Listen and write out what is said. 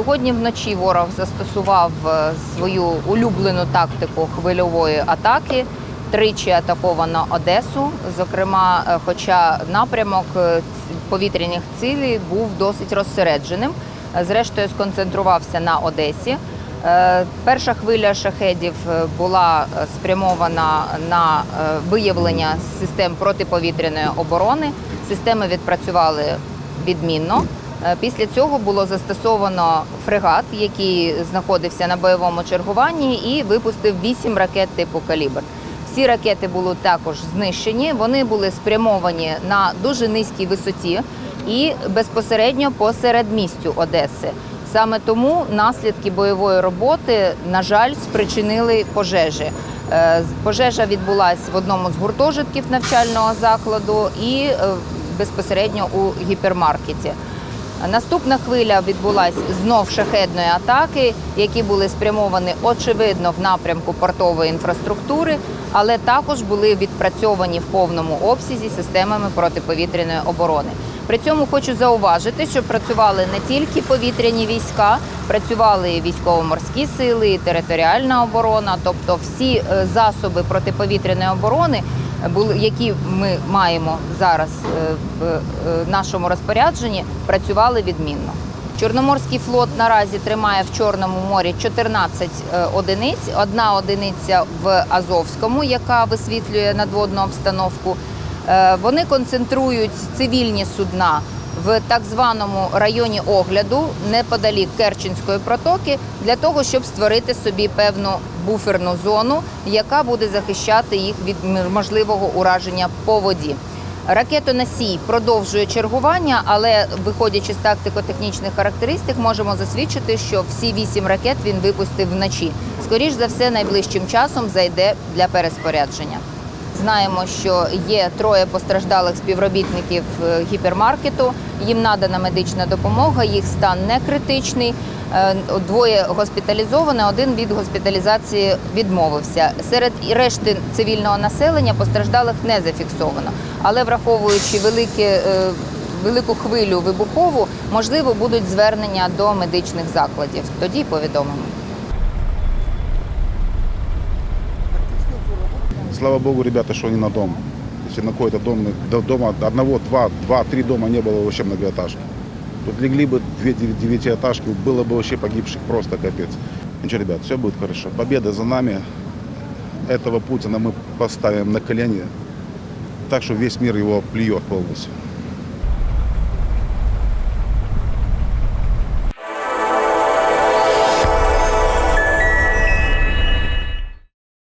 Сьогодні вночі ворог застосував е, свою улюблену тактику хвильової атаки. Тричі атаковано Одесу. Зокрема, е, хоча напрямок е, повітряних цілей був досить розсередженим. Зрештою, сконцентрувався на Одесі. Перша хвиля шахедів була спрямована на виявлення систем протиповітряної оборони. Системи відпрацювали відмінно. Е, Після цього було застосовано фрегат, який знаходився на бойовому чергуванні, і випустив вісім ракет типу калібр. Всі ракети були також знищені. Вони були спрямовані на дуже низькій висоті і безпосередньо по середмістю Одеси. Саме тому наслідки бойової роботи, на жаль, спричинили пожежі. Е, Пожежа відбулася в одному з гуртожитків навчального закладу і е, безпосередньо у гіпермаркеті. Наступна хвиля відбулася знов шахедної атаки, які були спрямовані очевидно в напрямку портової інфраструктури, але також були відпрацьовані в повному обсязі системами протиповітряної оборони. При цьому хочу зауважити, що працювали не тільки повітряні війська, працювали військово-морські сили, територіальна оборона, тобто всі е, засоби протиповітряної оборони які ми маємо зараз е, в е, нашому розпорядженні, працювали відмінно. Чорноморський флот наразі тримає в Чорному морі 14 е, одиниць. Одна одиниця в Азовському, яка висвітлює надводну обстановку. Вони концентрують цивільні судна в так званому районі огляду неподалік Керченської протоки для того, щоб створити собі певну буферну зону, яка буде захищати їх від можливого ураження по воді. Ракетоносій продовжує чергування, але виходячи з тактико-технічних характеристик, можемо засвідчити, що всі вісім ракет він випустив вночі. Скоріш за все, найближчим часом зайде для переспорядження. Знаємо, що є троє постраждалих співробітників е, гіпермаркету. Їм надана медична допомога, їх стан не критичний. Е, Двоє госпіталізовані, один від госпіталізації відмовився. Серед решти цивільного населення постраждалих не зафіксовано. Але враховуючи велике, е, велику хвилю вибухову, можливо, будуть звернення до медичних закладів. Тоді повідомимо. Слава богу, ребята, что они на дом. Если на какой-то дом, до дома одного, два, два, три дома не было вообще многоэтажки. Тут легли бы две девя- девятиэтажки, было бы вообще погибших просто капец. Ничего, ребят, все будет хорошо. Победа за нами. Этого Путина мы поставим на колени так, что весь мир его плюет полностью.